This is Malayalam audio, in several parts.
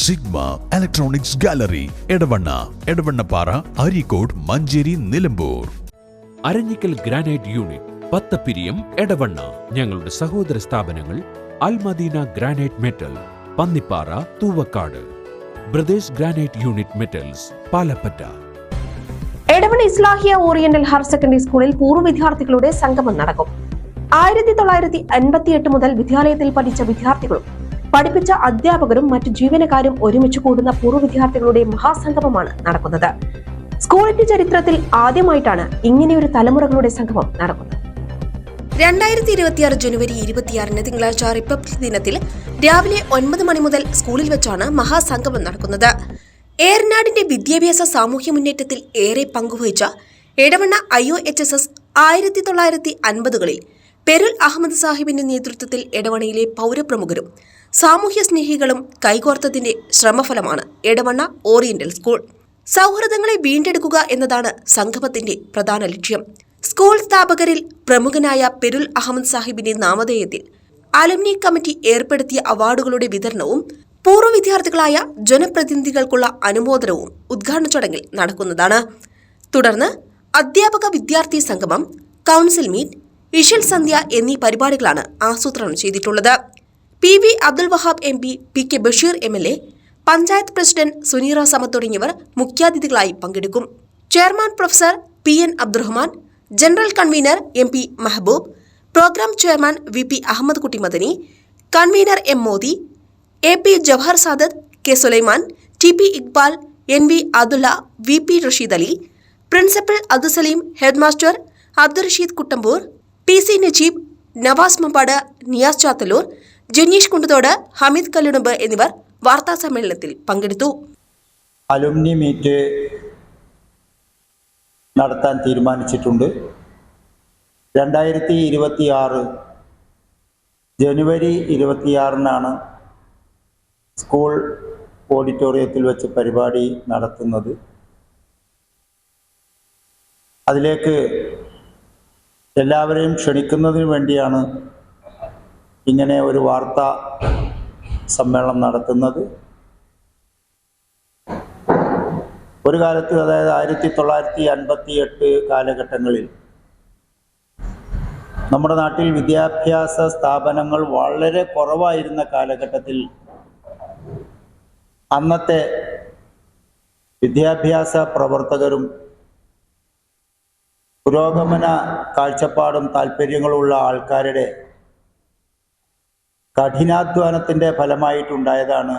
Sigma electronics gallery Edavanna Edavannappara Areekode Manjeri Nilambur. Aranhikkal granite unit Pathappiriyam Edavanna. ഞങ്ങളുടെ സഹോദര സ്ഥാപനങ്ങൾ Almadina granite metal Pannippara Thuvakkad. Brothers granite unit metals Palappatta. Edavanna Islahiya oriental higher secondary സ്കൂളിൽ പൂർവ വിദ്യാർത്ഥികളുടെ സംഗമം നടക്കും. ആയിരത്തി തൊള്ളായിരത്തി അൻപത്തിയെട്ട് മുതൽ വിദ്യാലയത്തിൽ പഠിച്ച വിദ്യാർത്ഥികളും പഠിപ്പിച്ച അധ്യാപകരും മറ്റു ജീവനക്കാരും ഒരുമിച്ച് കൂടുന്ന പൂർവ വിദ്യാർത്ഥികളുടെ മഹാസംഗമമാണ് നടക്കുന്നത്. സ്കൂളിന്റെ ചരിത്രത്തിൽ ആദ്യമായിട്ടാണ് ഇങ്ങനെയൊരു തലമുറകളുടെ സംഗമം നടക്കുന്നത്. രണ്ടായിരത്തി ഇരുപത്തിയാറ് ജനുവരി ഇരുപത്തിയാറിന് തിങ്കളാഴ്ച റിപ്പബ്ലിക് ദിനത്തിൽ രാവിലെ ഒൻപത് മണി മുതൽ സ്കൂളിൽ വെച്ചാണ് മഹാസംഗമം നടക്കുന്നത്. ഏറനാടിന്റെ വിദ്യാഭ്യാസ സാമൂഹ്യ മുന്നേറ്റത്തിൽ ഏറെ പങ്കുവഹിച്ച Edavanna I O H S S ആയിരത്തി തൊള്ളായിരത്തി അൻപതുകളിൽ പെരുൽ അഹമ്മദ് സാഹിബിന്റെ നേതൃത്വത്തിൽ എടവണയിലെ പൗരപ്രമുഖരും സാമൂഹ്യ സ്നേഹികളും കൈകോർത്തതിന്റെ ശ്രമഫലമാണ് എടവണ്ണ ഓറിയന്റൽ സ്കൂൾ. സൗഹൃദങ്ങളെ വീണ്ടെടുക്കുക എന്നതാണ് സംഗമത്തിന്റെ പ്രധാന ലക്ഷ്യം. സ്കൂൾ സ്ഥാപകരിൽ പ്രമുഖനായ പെരുൽ അഹമ്മദ് സാഹിബിന്റെ നാമധേയത്തിൽ അലുമിനി കമ്മിറ്റി ഏർപ്പെടുത്തിയ അവാർഡുകളുടെ വിതരണവും പൂർവ വിദ്യാർത്ഥികളായ ജനപ്രതിനിധികൾക്കുള്ള അനുമോദനവും ഉദ്ഘാടന ചടങ്ങിൽ നടക്കുന്നതാണ്. തുടർന്ന് അധ്യാപക വിദ്യാർത്ഥി സംഗമം കൗൺസിൽ മീറ്റ് ഇഷൽ സന്ധ്യ എന്നീ പരിപാടികളാണ് ആസൂത്രണം ചെയ്തിട്ടുള്ളത്. P V Abdul Wahab M P P K Basheer M L A panchayat president Suneera Samath തുടങ്ങിയവർ മുഖ്യാതിഥികളായി പങ്കെടുക്കും. Chairman professor P N Abdurahman general convener M P Mehboob programme chairman V P Ahammed Kutty Madani convener M Modi A P Jawahar Sadath K Sulaiman T P Iqbal N V Abdulla V P Rasheed Ali principal Abdusaleem headmaster Abdul Rasheed Kuttampoor T C Najeeb Navas Mambad Niyas Chathallur Janeesh Kunduthodu Hameed Kallunumbu എന്നിവർ വാർത്താ സമ്മേളനത്തിൽ പങ്കെടുത്തു. അലുമിനി മീറ്റ് നടത്താൻ തീരുമാനിച്ചിട്ടുണ്ട്. രണ്ടായിരത്തി ഇരുപത്തി ആറ് ജനുവരി ഇരുപത്തിയാറിനാണ് സ്കൂൾ ഓഡിറ്റോറിയത്തിൽ വെച്ച് പരിപാടി നടത്തുന്നത്. അതിലേക്ക് എല്ലാവരെയും ക്ഷണിക്കുന്നതിന് വേണ്ടിയാണ് ഇങ്ങനെ ഒരു വാർത്താ സമ്മേളനം നടത്തുന്നത്. ഒരു കാലത്ത് അതായത് ആയിരത്തി തൊള്ളായിരത്തി അൻപത്തി എട്ട് കാലഘട്ടങ്ങളിൽ നമ്മുടെ നാട്ടിൽ വിദ്യാഭ്യാസ സ്ഥാപനങ്ങൾ വളരെ കുറവായിരുന്ന കാലഘട്ടത്തിൽ അന്നത്തെ വിദ്യാഭ്യാസ പ്രവർത്തകരും പുരോഗമന കാഴ്ചപ്പാടും താല്പര്യങ്ങളുള്ള ആൾക്കാരുടെ കഠിനാധ്വാനത്തിന്റെ ഫലമായിട്ടുണ്ടായതാണ്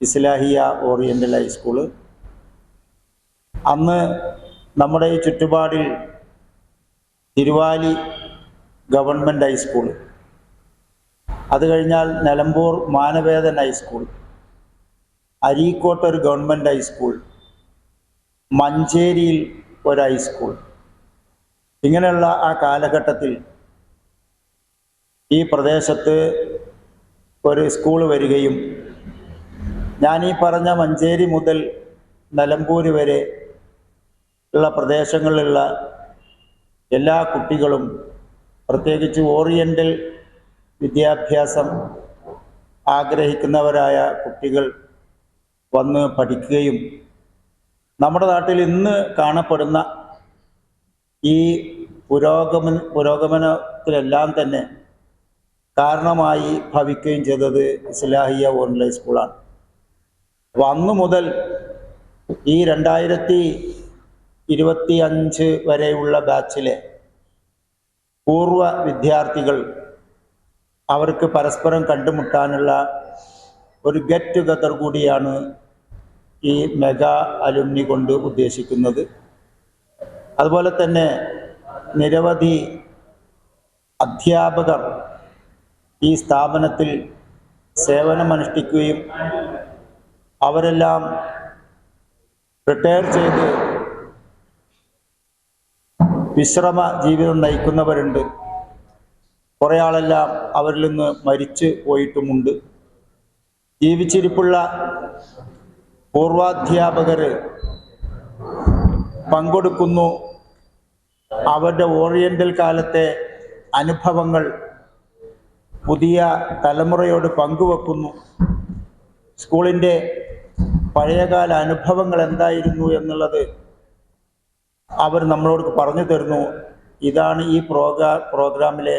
ഇസ്ലാഹിയ ഓറിയന്റൽ ഹൈസ്കൂൾ അന്ന് നമ്മുടെ ഈ ചുറ്റുപാടിൽ തിരുവാലി ഗവൺമെന്റ് ഹൈസ്കൂൾ അത് കഴിഞ്ഞാൽ നിലമ്പൂർ മാനവേദൻ ഹൈസ്കൂൾ അരീക്കോട്ട് ഒരു ഗവൺമെന്റ് ഹൈസ്കൂൾ മഞ്ചേരിയിൽ ഒരു ഹൈസ്കൂൾ ഇങ്ങനെയുള്ള ആ കാലഘട്ടത്തിൽ ഈ പ്രദേശത്ത് ഒരു സ്കൂൾ വരികയും ഞാൻ ഈ പറഞ്ഞ മഞ്ചേരി മുതൽ നിലമ്പൂർ വരെ ഉള്ള പ്രദേശങ്ങളിലുള്ള എല്ലാ കുട്ടികളും പ്രത്യേകിച്ച് ഓറിയന്റൽ വിദ്യാഭ്യാസം ആഗ്രഹിക്കുന്നവരായ കുട്ടികൾ വന്ന് പഠിക്കുകയും നമ്മുടെ നാട്ടിൽ ഇന്ന് കാണപ്പെടുന്ന ഈ പുരോഗമന പുരോഗമനത്തിലെല്ലാം തന്നെ കാരണമായി ഭവിക്കുകയും ചെയ്തത് ഇസ്ലാഹിയ ഓൺലൈൻ സ്കൂളാണ്. അപ്പോൾ അന്ന് മുതൽ ഈ രണ്ടായിരത്തി ഇരുപത്തി അഞ്ച് വരെയുള്ള ബാച്ചിലെ പൂർവ വിദ്യാർത്ഥികൾ അവർക്ക് പരസ്പരം കണ്ടുമുട്ടാനുള്ള ഒരു ഗെറ്റ് ടുഗദർ കൂടിയാണ് ഈ മെഗാ അലുമിനി കൊണ്ട് ഉദ്ദേശിക്കുന്നത്. അതുപോലെ തന്നെ നിരവധി അധ്യാപകർ ഈ സ്ഥാപനത്തിൽ സേവനമനുഷ്ഠിക്കുകയും അവരെല്ലാം റിട്ടയർ ചെയ്ത് വിശ്രമ ജീവിതം നയിക്കുന്നവരുണ്ട്. കുറേ ആളെല്ലാം അവരിൽ നിന്ന് മരിച്ചു പോയിട്ടുമുണ്ട്. ജീവിച്ചിരിപ്പുള്ള പൂർവാധ്യാപകർ പങ്കെടുക്കുന്നു. അവരുടെ ഓറിയന്റൽ കാലത്തെ അനുഭവങ്ങൾ പുതിയ തലമുറയോട് പങ്കുവെക്കുന്നു. സ്കൂളിന്റെ പഴയകാല അനുഭവങ്ങൾ എന്തായിരുന്നു എന്നുള്ളത് അവർ നമ്മളോട് പറഞ്ഞു തരുന്നു. ഇതാണ് ഈ പ്രോഗ്രാ പ്രോഗ്രാമിലെ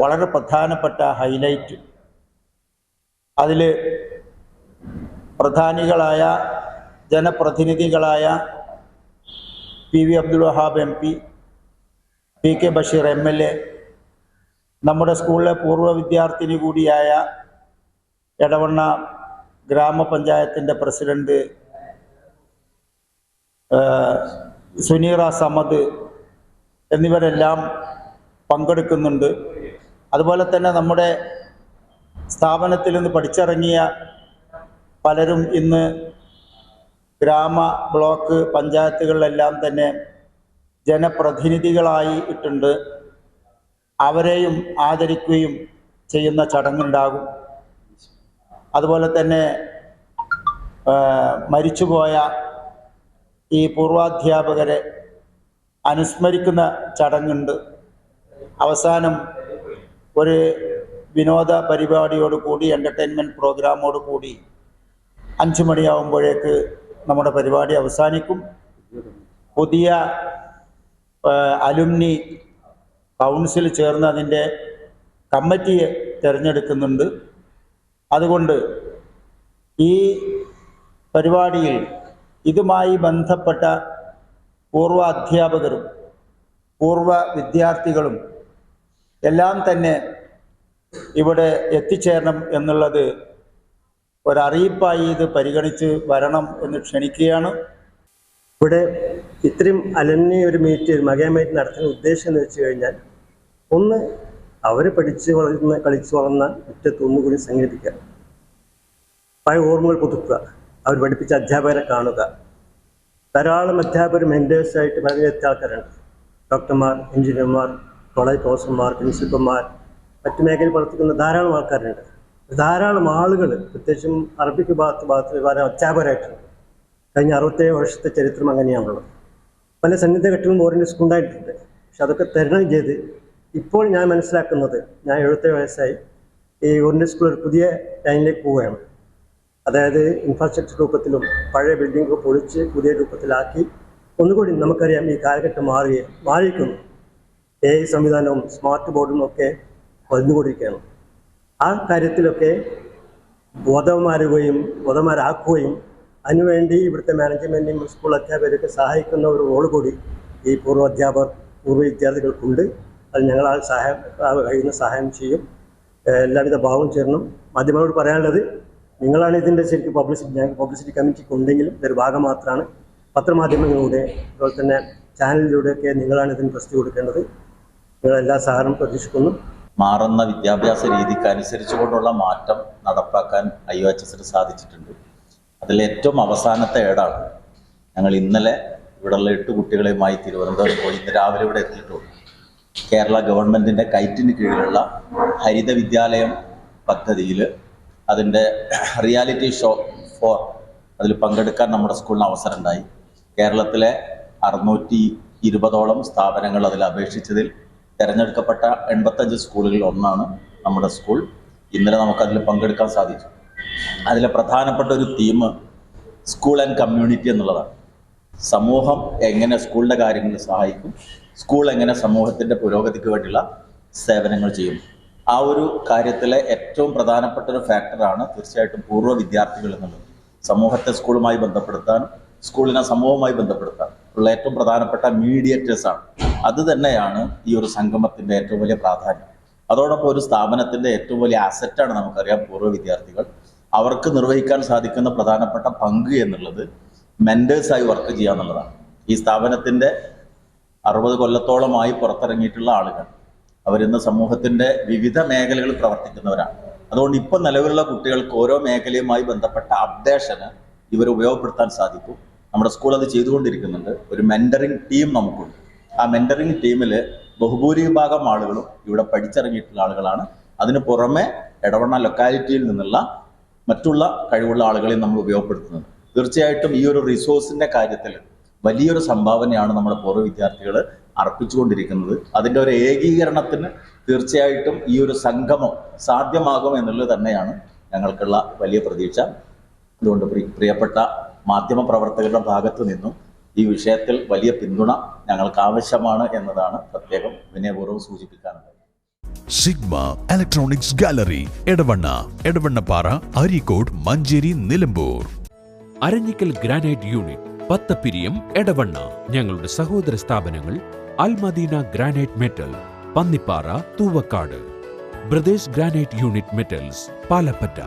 വളരെ പ്രധാനപ്പെട്ട ഹൈലൈറ്റ്. അതിൽ പ്രധാനികളായ ജനപ്രതിനിധികളായ P V Abdul Wahab M P P K Basheer M L A നമ്മുടെ സ്കൂളിലെ പൂർവ വിദ്യാർത്ഥിനി കൂടിയായ എടവണ്ണ ഗ്രാമപഞ്ചായത്തിന്റെ പ്രസിഡന്റ് സുനീറ സമദ് എന്നിവരെല്ലാം പങ്കെടുക്കുന്നുണ്ട്. അതുപോലെ തന്നെ നമ്മുടെ സ്ഥാപനത്തിൽ നിന്ന് പഠിച്ചിറങ്ങിയ പലരും ഇന്ന് ഗ്രാമ ബ്ലോക്ക് പഞ്ചായത്തുകളിലെല്ലാം തന്നെ ജനപ്രതിനിധികളായി ഇട്ടുണ്ട്. അവരെയും ആദരിക്കുകയും ചെയ്യുന്ന ചടങ്ങുണ്ടാകും. അതുപോലെ തന്നെ മരിച്ചുപോയ ഈ പൂർവാധ്യാപകരെ അനുസ്മരിക്കുന്ന ചടങ്ങുണ്ട്. അവസാനം ഒരു വിനോദ പരിപാടിയോട് കൂടി എന്റർടൈൻമെന്റ് പ്രോഗ്രാമോട് കൂടി അഞ്ചു മണിയാവുമ്പോഴേക്ക് നമ്മുടെ പരിപാടി അവസാനിക്കും. പുതിയ അലുമിനി കൗൺസിൽ ചേർന്ന് അതിന്റെ കമ്മിറ്റിയെ തിരഞ്ഞെടുക്കുന്നുണ്ട്. അതുകൊണ്ട് ഈ പരിപാടിയിൽ ഇതുമായി ബന്ധപ്പെട്ട പൂർവ അധ്യാപകരും പൂർവ വിദ്യാർത്ഥികളും എല്ലാം തന്നെ ഇവിടെ എത്തിച്ചേരണം എന്നുള്ളത് ഒരറിയിപ്പായി ഇത് പരിഗണിച്ച് വരണം എന്ന് ക്ഷണിക്കുകയാണ്. ഇവിടെ ഇത്രയും അലന്യ ഒരു മീറ്റ് മകയ മീറ്റ് നടത്തുന്ന ഉദ്ദേശം എന്ന് വെച്ച് കഴിഞ്ഞാൽ ഒന്ന് അവർ പഠിച്ച് വളർന്ന കളിച്ച് വളർന്ന മുറ്റത്ത് കൂടി സംഘടിപ്പിക്കുക. പഴയ ഓർമ്മകൾ പുതുക്കുക. അവർ പഠിപ്പിച്ച അധ്യാപകരെ കാണുക. ധാരാളം അധ്യാപകർ മെന്റേഴ്സായിട്ട് പലവിധ ആൾക്കാരുണ്ട്. ഡോക്ടർമാർ എഞ്ചിനീയർമാർ കോളേജ് പ്രൊഫസർമാർ പ്രിൻസിപ്പൽമാർ മറ്റു മേഖലയിൽ പ്രവർത്തിക്കുന്ന ധാരാളം ആൾക്കാരുണ്ട്. ധാരാളം ആളുകൾ പ്രത്യേകിച്ചും അറബിക്ക് ഭാഗത്ത് ഭാഗത്ത് വളരെ അധ്യാപകരായിട്ടുണ്ട്. കഴിഞ്ഞ അറുപത്തേഴ് വർഷത്തെ ചരിത്രം അങ്ങനെയാണുള്ളത്. പല സന്നിധഘട്ടങ്ങളും ഓറിയന്റ് സ്കൂൾ ഉണ്ടായിട്ടുണ്ട്. പക്ഷെ അതൊക്കെ തരണം ചെയ്ത് ഇപ്പോൾ ഞാൻ മനസ്സിലാക്കുന്നത് ഞാൻ എഴുപത്തേഴ് വയസ്സായി ഈ ഓറിയന്റ് സ്കൂൾ ഒരു പുതിയ ലൈനിലേക്ക് പോവുകയാണ്. അതായത് ഇൻഫ്രാസ്ട്രക്ചർ രൂപത്തിലും പഴയ ബിൽഡിംഗ് പൊളിച്ച് പുതിയ രൂപത്തിലാക്കി ഒന്നുകൂടി നമുക്കറിയാം ഈ കാലഘട്ടം മാറുകയെ മാറിയിരിക്കുന്നു. എ ഐ സംവിധാനവും സ്മാർട്ട് ബോർഡും ഒക്കെ വന്നുകൊണ്ടിരിക്കുകയാണ് ആ കാര്യത്തിലൊക്കെ ബോധവന്മാരുകയും ബോധവന്മാരാക്കുകയും അതിനുവേണ്ടി ഇവിടുത്തെ മാനേജ്മെന്റും സ്കൂൾ അധ്യാപകരൊക്കെ സഹായിക്കുന്ന ഒരു റോൾ കൂടി ഈ പൂർവ അധ്യാപകർ പൂർവ വിദ്യാർത്ഥികൾക്കുണ്ട് അത് ഞങ്ങൾ ആ സഹായം കഴിയുന്ന സഹായം ചെയ്യും. എല്ലാവിധ ഭാവവും ചേർന്നും മാധ്യമങ്ങളോട് പറയാനുള്ളത് നിങ്ങളാണ് ഇതിന്റെ ശരിക്കും പബ്ലിസിറ്റി ഞങ്ങൾക്ക് പബ്ലിസിറ്റി കമ്മിറ്റിക്ക് ഉണ്ടെങ്കിലും ഇതൊരു ഭാഗം മാത്രമാണ് പത്രമാധ്യമങ്ങളിലൂടെ അതുപോലെ തന്നെ ചാനലിലൂടെയൊക്കെ നിങ്ങളാണ് ഇതിന് പ്രസിദ്ധി കൊടുക്കേണ്ടത്. നിങ്ങളെല്ലാ സഹകരണം പ്രതീക്ഷിക്കുന്നു. മാറുന്ന വിദ്യാഭ്യാസ രീതിക്ക് അനുസരിച്ചുകൊണ്ടുള്ള മാറ്റം നടപ്പാക്കാൻ ഐ ഒ എച്ച് എസിന് സാധിച്ചിട്ടുണ്ട്. അതിൽ ഏറ്റവും അവസാനത്തെ ഏടാണ് ഞങ്ങൾ ഇന്നലെ ഇവിടെയുള്ള എട്ട് കുട്ടികളെയുമായി തിരുവനന്തപുരം പോയി ഇന്ന് രാവിലെ ഇവിടെ എത്തിയിട്ടുണ്ട് കേരള ഗവൺമെന്റിന്റെ കയറ്റിന് കീഴിലുള്ള ഹരിത വിദ്യാലയം പദ്ധതിയിൽ അതിന്റെ റിയാലിറ്റി ഷോ ഫോർ അതിൽ പങ്കെടുക്കാൻ നമ്മുടെ സ്കൂളിന് അവസരം ഉണ്ടായി. കേരളത്തിലെ അറുന്നൂറ്റി ഇരുപതോളം സ്ഥാപനങ്ങൾ അതിൽ അപേക്ഷിച്ചതിൽ തിരഞ്ഞെടുക്കപ്പെട്ട എൺപത്തഞ്ച് സ്കൂളുകളിൽ ഒന്നാണ് നമ്മുടെ സ്കൂൾ. ഇന്നലെ നമുക്കതിൽ പങ്കെടുക്കാൻ സാധിച്ചു. അതിലെ പ്രധാനപ്പെട്ട ഒരു തീം സ്കൂൾ ആൻഡ് കമ്മ്യൂണിറ്റി എന്നുള്ളതാണ്. സമൂഹം എങ്ങനെ സ്കൂളിന്റെ കാര്യങ്ങളിൽ സഹായിക്കും സ്കൂൾ എങ്ങനെ സമൂഹത്തിന്റെ പുരോഗതിക്ക് വേണ്ടിയുള്ള സേവനങ്ങൾ ചെയ്യും. ആ ഒരു കാര്യത്തിലെ ഏറ്റവും പ്രധാനപ്പെട്ട ഒരു ഫാക്ടറാണ് തീർച്ചയായിട്ടും പൂർവ വിദ്യാർത്ഥികൾ എന്നുള്ളത്. സമൂഹത്തെ സ്കൂളുമായി ബന്ധപ്പെടുത്താൻ സ്കൂളിനെ സമൂഹവുമായി ബന്ധപ്പെടുത്താൻ ഉള്ള ഏറ്റവും പ്രധാനപ്പെട്ട മീഡിയേറ്റേഴ്സ് ആണ്. അത് തന്നെയാണ് ഈ ഒരു സംഗമത്തിന്റെ ഏറ്റവും വലിയ പ്രാധാന്യം. അതോടൊപ്പം ഒരു സ്ഥാപനത്തിന്റെ ഏറ്റവും വലിയ അസറ്റാണ് നമുക്കറിയാം പൂർവ വിദ്യാർത്ഥികൾ. അവർക്ക് നിർവഹിക്കാൻ സാധിക്കുന്ന പ്രധാനപ്പെട്ട പങ്ക് എന്നുള്ളത് മെന്റേഴ്സായി വർക്ക് ചെയ്യുക എന്നുള്ളതാണ്. ഈ സ്ഥാപനത്തിന്റെ അറുപത് കൊല്ലത്തോളമായി പുറത്തിറങ്ങിയിട്ടുള്ള ആളുകൾ അവരിന്ന് സമൂഹത്തിന്റെ വിവിധ മേഖലകളിൽ പ്രവർത്തിക്കുന്നവരാണ്. അതുകൊണ്ട് ഇപ്പം നിലവിലുള്ള കുട്ടികൾക്ക് ഓരോ മേഖലയുമായി ബന്ധപ്പെട്ട അപ്ഡേഷന് ഇവർ ഉപയോഗപ്പെടുത്താൻ സാധിക്കും. നമ്മുടെ സ്കൂൾ അത് ചെയ്തുകൊണ്ടിരിക്കുന്നുണ്ട്. ഒരു മെന്ററിംഗ് ടീം നമുക്കുണ്ട്. ആ മെന്ററിംഗ് ടീമിൽ ബഹുഭൂരിഭാഗം ആളുകളും ഇവിടെ പഠിച്ചിറങ്ങിയിട്ടുള്ള ആളുകളാണ്. അതിന് പുറമെ എടവണ്ണ ലൊക്കാലിറ്റിയിൽ നിന്നുള്ള മറ്റുള്ള കഴിവുള്ള ആളുകളെയും നമ്മൾ ഉപയോഗപ്പെടുത്തുന്നത്. തീർച്ചയായിട്ടും ഈ ഒരു റിസോഴ്സിന്റെ കാര്യത്തിൽ വലിയൊരു സംഭാവനയാണ് നമ്മുടെ പൂർവ വിദ്യാർത്ഥികൾ അർപ്പിച്ചുകൊണ്ടിരിക്കുന്നത്. അതിന്റെ ഒരു ഏകീകരണത്തിന് തീർച്ചയായിട്ടും ഈ ഒരു സംഗമം സാധ്യമാകും എന്നുള്ളത് തന്നെയാണ് ഞങ്ങൾക്കുള്ള വലിയ പ്രതീക്ഷ. അതുകൊണ്ട് പ്രിയപ്പെട്ട മാധ്യമ പ്രവർത്തകരുടെ ഭാഗത്തു നിന്നും ഈ വിഷയത്തിൽ വലിയ പിന്തുണ ഞങ്ങൾക്ക് ആവശ്യമാണ് എന്നതാണ് പ്രത്യേകം വിനയപൂർവം സൂചിപ്പിക്കാനുള്ളത്. Sigma electronics gallery Edavanna Edavannappara Areekode Manjeri Nilambur. Aranhikkal granite unit Pathappiriyam Edavanna. ഞങ്ങളുടെ സഹോദര സ്ഥാപനങ്ങൾ Almadina granite metal Pannippara Thuvakkad. Brothers granite unit metals Palappatta.